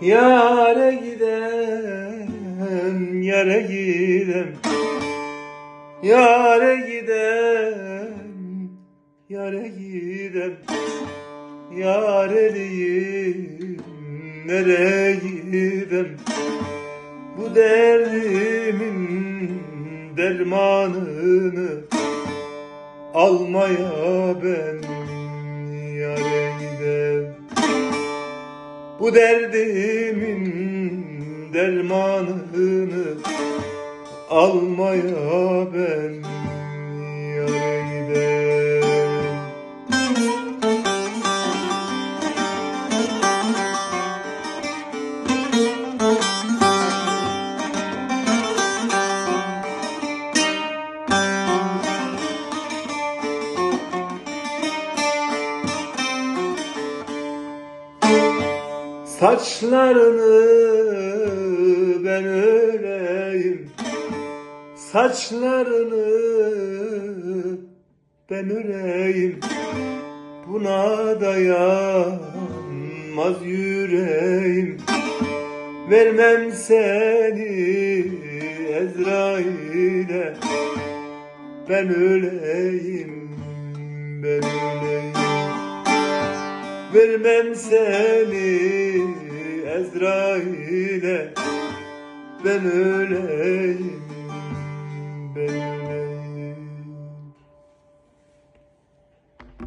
Yare gidem, yare gidem Yare gidem, yare gidem Yareliyim, nereye gidem Bu derdimin dermanını Almaya ben bu derdimin dermanını almaya ben yare gidem. Saçlarını ben öreyim. Saçlarını ben öreyim. Buna dayanmaz yüreğim. Vermem seni Ezrail'e. Ben öleyim Ben öleyim Vermem seni Ezrail'e. Ben öleyim Ben öleyim.